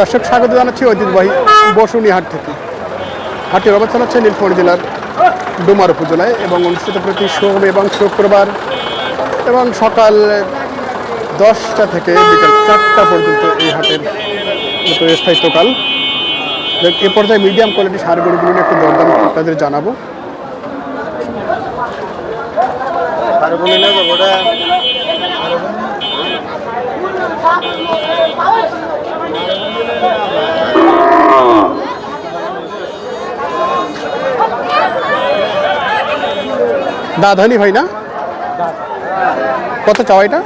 দর্শক, স্বাগত জানাচ্ছি ঐতিহ্যবাহী বসুনি হাট থেকে। হাটের অবস্থান হচ্ছে নীলফামারী জেলার ডুমার উপজেলায় এবং অনুষ্ঠিত প্রতি সোম এবং শুক্রবার এবং সকাল দশটা থেকে বিকাল চারটা পর্যন্ত এই হাটের মতো স্থায়িত্বকাল। এ পর্যায়ে মিডিয়াম কোয়ালিটি সার গরুগুলো নিয়ে একটু দরদাম আপনাদের জানাব। দাধানি ভাই না? কত চাওয়া এটা?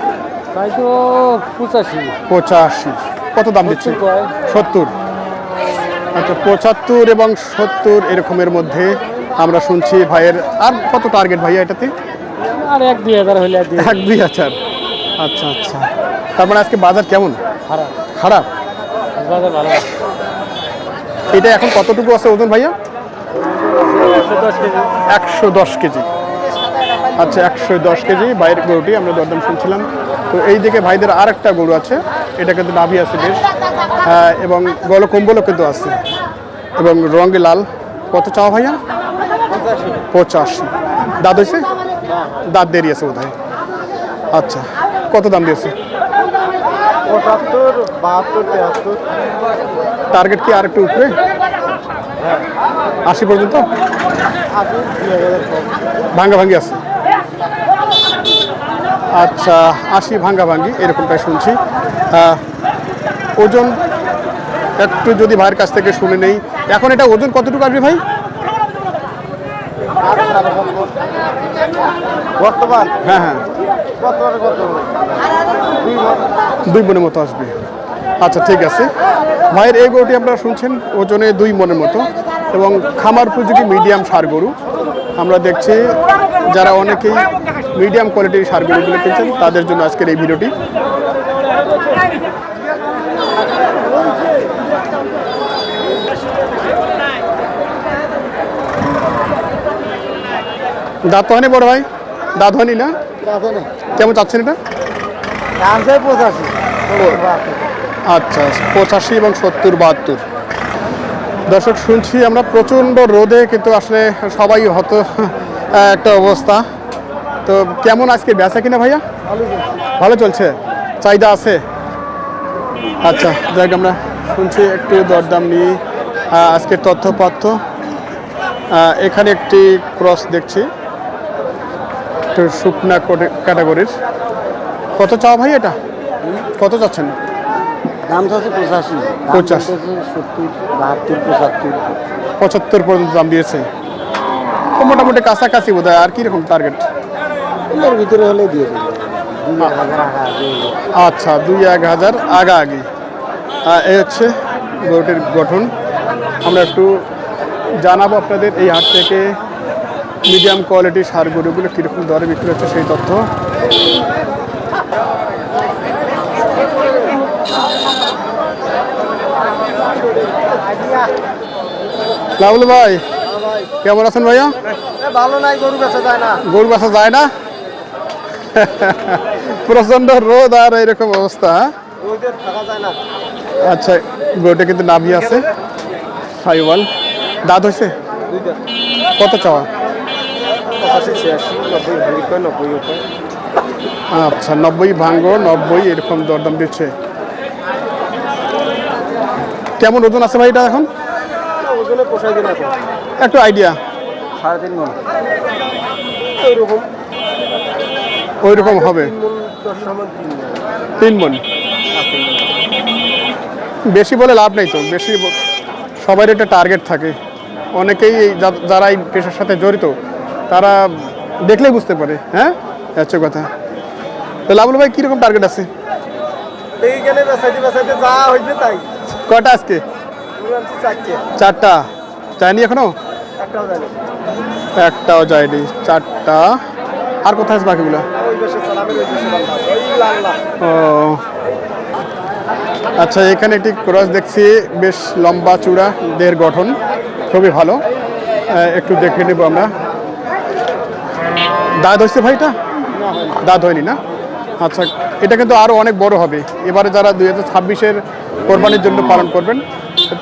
পঁচাশি। পঁচাশি। কত দাম দিচ্ছে? সত্তর আচ্ছা পঁচাত্তর এবং সত্তর এরকমের মধ্যে আমরা শুনছি ভাইয়ের আর কত টার্গেট ভাইয়া এটাতে? আর এক দুই হাজার হলে এক দুই হাজার। আচ্ছা আচ্ছা। তার মানে আজকে বাজার কেমন? খারাপ। খারাপ? এটা এখন কতটুকু আছে ওজন ভাইয়া? একশো দশ কেজি। আচ্ছা একশো দশ কেজি বাইরের গরুটি আমরা দরদাম শুনছিলাম। তো এই দিকে ভাইদের আর একটা গরু আছে এটা কিন্তু নাভি আছে বেশ। এবং গলকম্বলও কিন্তু আছে। এবং রঙে লাল। কত চাওয়া ভাইয়া? পঁচাশি। দাঁত হয়েছে? দাঁত দেরি আছে বোধ আচ্ছা কত দাম দিয়েছে? পঁচাত্তর বাহাত্তর তেহাত্তর টার্গেট কি আর একটু উপরে? আশি পর্যন্ত? ভাঙ্গা ভাঙ্গি আছে। আচ্ছা আশি ভাঙ্গা ভাঙ্গি এরকমটাই শুনছি। ওজন একটু যদি ভাইয়ের কাছ থেকে শুনে নেই। এখন এটা ওজন কতটুকু আসবে ভাই? বর্তমান। হ্যাঁ হ্যাঁ। দুই মনের মতো আসবে। আচ্ছা ঠিক আছে। ভাইয়ের এই গরুটি আপনারা শুনছেন ওজনে দুই মনের মতো। এবং খামার উপযোগী মিডিয়াম সার গরু। আমরা দেখছি যারা অনেকেই মিডিয়াম কোয়ালিটির সার গরুগুলো কিনছেন তাদের জন্য আজকের এই ভিডিওটি। দাঁত হয়নি বড় ভাই? দাঁত হয়নি না কেমন চাচ্ছেন এটা? পঁচাশি। আচ্ছা পঁচাশি এবং সত্তর বাহাত্তর। দর্শক শুনছি আমরা প্রচণ্ড রোদে কিন্তু আসলে সবাই হতো একটা অবস্থা। তো কেমন আজকে? বেচা কিনা ভাইয়া? ভালো চলছে। চাহিদা আছে? আচ্ছা যাক আমরা শুনছি একটু দরদাম নিয়ে আজকের আহ, এখানে একটি ক্রস দেখছি। একটু শুকনা ক্যাটাগরির। কত চাওয়া ভাই এটা? কত চাচ্ছেন দাম চাচ্ছে পঁচাশি। পঁচাশি। সত্তর বাহাত্তর পঁচাত্তর। পঁচাত্তর পর্যন্ত দাম দিয়েছে। তো মোটামুটি কাছাকাছি বোধ হয় আর কীরকম টার্গেট এর ভিতরে হলে দিয়ে দেবে। আচ্ছা দুই এক হাজার আগা আগে এই হচ্ছে গরুটির গঠন। আমরা একটু জানাব আপনাদের এই হাট থেকে মিডিয়াম কোয়ালিটির সার গরুগুলো কীরকম দরে বিক্রি হচ্ছে সেই তথ্য। লাভলু ভাই কেমন আছেন ভাইয়া? ভালো নাই গরু বেচা যায় না। গরু বাসা যায় না? প্রচণ্ড রোদ আর এরকম অবস্থা হ্যাঁ? আচ্ছা গরুটা কিন্তু নাভি আছে। সাইওয়াল দাঁত হয়েছে? কত চাওয়া? আচ্ছা নব্বই ভাঙ্গ নব্বই এরকম দরদাম দিচ্ছে। কেমন ওজন আছে ভাই এটা এখন? ওজনে পোষাই দিন এখন। একটু আইডিয়া সাড়ে তিন মন। ওইরকম। ওই রকম হবে তিন মন দশ সমান তিন মন। বেশি বলে লাভ নেই তো। বেশি সবার একটা টার্গেট থাকে। অনেকেই যারা এই পেশার সাথে জড়িত তারা দেখলেই বুঝতে পারে। হ্যাঁ? হচ্ছে কথা। তো লাভলু ভাই কীরকম টার্গেট আছে? এইখানে বেচাইতে বেচাইতে যা হইবে তাই। কয়টা আজকে? চারটে। যায়নি এখনও? একটাও যায়নি, চারটা। আর কোথায় আছে বাকিগুলো? ও। আচ্ছা এখানে একটি ক্রস দেখছি, বেশ লম্বা চূড়া দেহের গঠন, খুবই ভালো। একটু দেখে নেব আমরা। দাঁত হয়েছে ভাইটা দাঁত হয়নি না? আচ্ছা এটা কিন্তু আরও অনেক বড় হবে। এবারে যারা দুই হাজার ছাব্বিশের কোরবানির জন্য পালন করবেন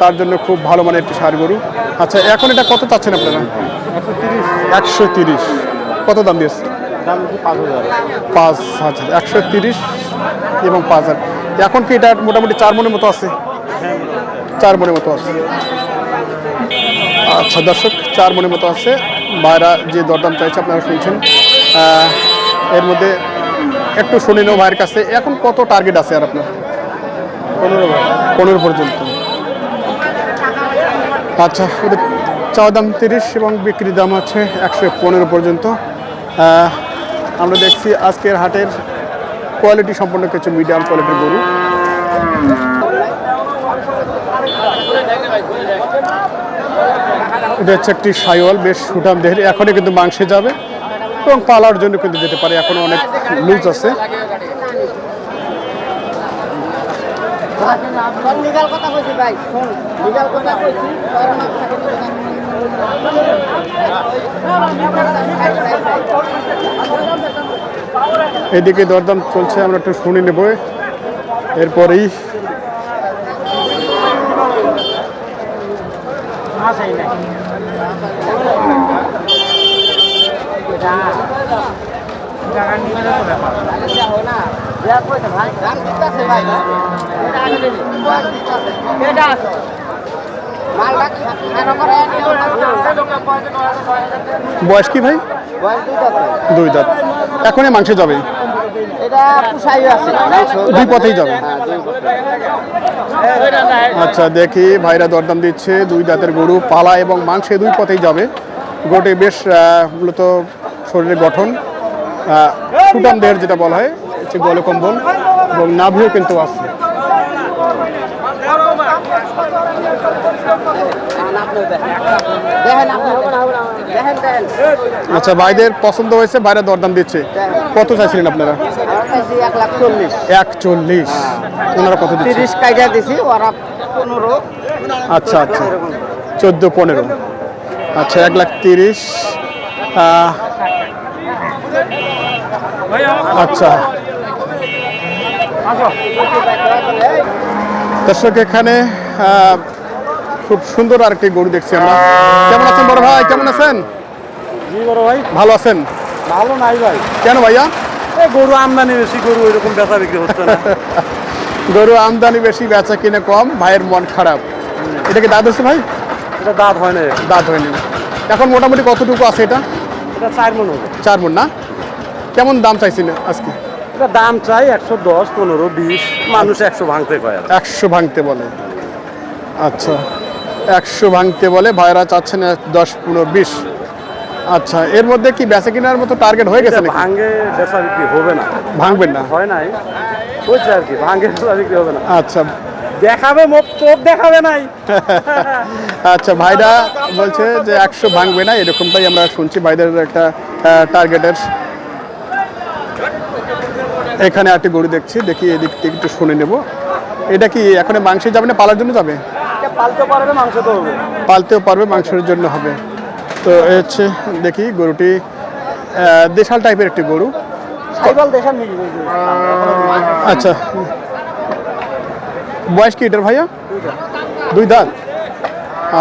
তার জন্য খুব ভালো মানের একটি সার গরু। আচ্ছা এখন এটা কত চাচ্ছেন আপনারা? একশো তিরিশ। কত দাম দিয়েছে? পাঁচ হাজার। একশো তিরিশ এবং পাঁচ হাজার। এখন কি এটা মোটামুটি চার মনের মতো আছে? চার মনের মতো আছে। আচ্ছা দর্শক চার মনের মতো আছে। ভাইরা যে দরদাম চাইছে আপনারা শুনছেন। এর মধ্যে একটু শুনে ভাইয়ের কাছে। এখন কত টার্গেট আছে আর আপনার? পনেরো পর্যন্ত। আচ্ছা ওদের দাম তিরিশ এবং বিক্রির দাম আছে একশো পনেরো পর্যন্ত। আমরা দেখছি আজকের হাটের কোয়ালিটি সম্পন্ন কিছু মিডিয়াম কোয়ালিটির গরু। এটা হচ্ছে একটি সাইওয়াল, বেশ সুঠাম দেহের এখনই কিন্তু মাংসে যাবে এবং পালার জন্য কিন্তু যেতে পারে। এখনও অনেক লুজ আছে। লিগাল কথা কইছি ভাই শোন লিগাল কথা কইছি এদিকে দরদাম চলছে আমরা একটু শুনে নেব। এরপরেই দিতেছে ভাই এটা আগে দিবি দাম দিতেছে এটা আছে মালটা খানো করে বয়স কি ভাই? দুই দাঁত। এখনই মাংসে যাবে? দুই পথেই যাবে? আচ্ছা দেখি ভাইরা দরদাম দিচ্ছে, দুই দাঁতের গরু, পালা এবং মাংসে দুই পথেই যাবে। গোটে বেশ মূলত শরীরের গঠন সুটাম দেহের যেটা বলা হয়। হচ্ছে গলে কম্বল এবং নাভিও কিন্তু আছে। দেখেন আচ্ছা ভাইদের পছন্দ হয়েছে ভাইরা দরদাম দিচ্ছে। কত চাইছিলেন আপনারা? এক চল্লিশ ওনারা কত তিরিশ কাইটা দিছি ওরা পনেরো। আচ্ছা আচ্ছা। চোদ্দ পনেরো। আচ্ছা এক লাখ তিরিশ। আচ্ছা। দর্শক এখানে খুব সুন্দর আরেকটি গরু দেখছি আমরা। কেমন আছেন বড় ভাই? কেমন আছেন? ভাই। ভালো আছেন? ভালো নাই ভাই। কেন ভাইয়া? এই গরু আমদানি বেশি গরু এরকম বেচা বিক্রি হচ্ছে না। গরু আমদানি বেশি বেচা কিনে কম ভাইয়ের মন খারাপ। এটা কি দাঁত হচ্ছে ভাই? এটা দাঁত হয় না দাঁত হয়নি। এখন মোটামুটি কতটুকু আছে এটা? এটা চার মন হবে। চার মন না? কেমন দাম চাইছেন আজকে? দাম চাই একশো দশ পনেরো বিশ। মানুষ একশো ভাঙতে আর একশো ভাঙতে বলে। আচ্ছা একশো ভাঙতে বলে ভাইরা চাচ্ছেন দশ পনেরো বিশ। আচ্ছা এর মধ্যে কি বেচা কেনার মতো টার্গেট হয়ে গেছে ভাঙে বেচা বিক্রি হবে না। ভাঙবেন না। হয় নাই। হচ্ছে আর কি ভাঙে বেচা বিক্রি হবে না। আচ্ছা। দেখাবে তোপ দেখাবে নাই। আচ্ছা ভাইরা বলছে যে একশো ভাঙবে না এরকমটাই আমরা শুনছি। ভাইদের একটা টার্গেটের এখানে একটি গরু দেখছি দেখি এদিক থেকে একটু শুনে নেব। এটা কি এখন মাংসে যাবে না পালার জন্য যাবে? এটা পারবে মাংস তো হবে। পালতেও পারবে মাংসের জন্য হবে। তো হচ্ছে দেখি গরুটি দেশাল টাইপের একটি গরু। আচ্ছা। বয়স কি এটার ভাইয়া? দুই দাঁত।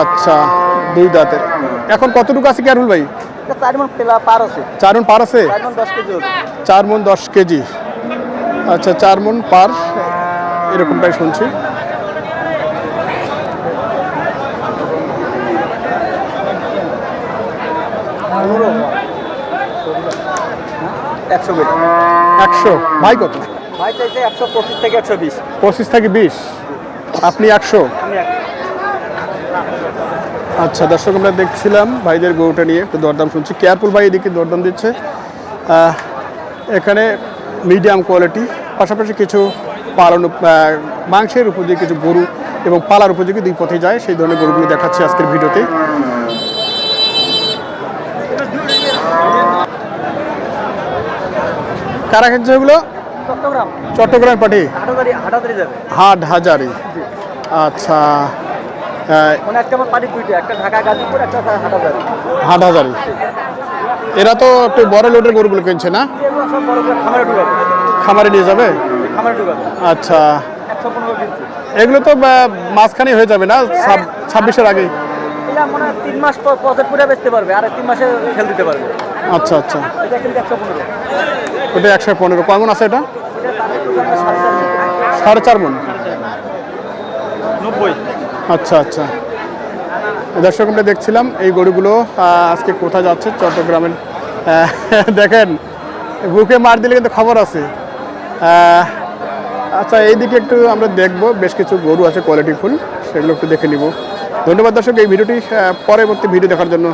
আচ্ছা দুই দাঁতের। এখন কতটুকু আছে ক্যারুল ভাই? চার মন পার আছে। চার মন পার আছে? চার মন দশ কেজি হবে চার মন দশ কেজি আচ্ছা চার মন পার। এরকমটাই শুনছি। একশো একশো। ভাই কত? ভাই চাইছে একশো পঁচিশ থেকে একশো বিশ। পঁচিশ থেকে বিশ। আপনি একশো? আচ্ছা দর্শক আমরা দেখছিলাম ভাইদের গরুটা নিয়ে একটু দরদাম শুনছি। কেয়ারফুল ভাই এদিকে দরদাম দিচ্ছে। এখানে মিডিয়াম কোয়ালিটি পাশাপাশি কিছু পালন মাংসের উপযোগী কিছু গরু এবং পালার উপযোগী দুই পথে যায় সেই ধরনের গরুগুলো দেখাচ্ছি আজকের ভিডিওতে। কারা খাচ্ছে এগুলো? চট্টগ্রাম। পাটি যাবে। হাট হাজারি আচ্ছা মানে হাট হাজারি এরা তো একটু বড় লোডের গরুগুলো কিনছে না? খামারে নিয়ে যাবে? আচ্ছা। এগুলো তো মাঝখানে হয়ে যাবে না? ছাব্বিশের আগেই? তিন মাস বেচতে পারবে আর তিন মাসে দিতে পারবে। আচ্ছা আচ্ছা। এটা একশো পনেরো। ওটা একশো পনেরো। আছে এটা? সাড়ে চার মন। নব্বই। আচ্ছা আচ্ছা। দর্শক আমরা দেখছিলাম এই গরুগুলো আজকে কোথায় যাচ্ছে? চট্টগ্রামের দেখেন বুকে মার দিলে কিন্তু খবর আছে। আচ্ছা এইদিকে একটু আমরা দেখব। বেশ কিছু গরু আছে কোয়ালিটি ফুল, সেগুলো একটু দেখে নিব। ধন্যবাদ দর্শক, এই ভিডিওটি পরবর্তী ভিডিও দেখার জন্য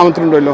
আমন্ত্রণ রইল।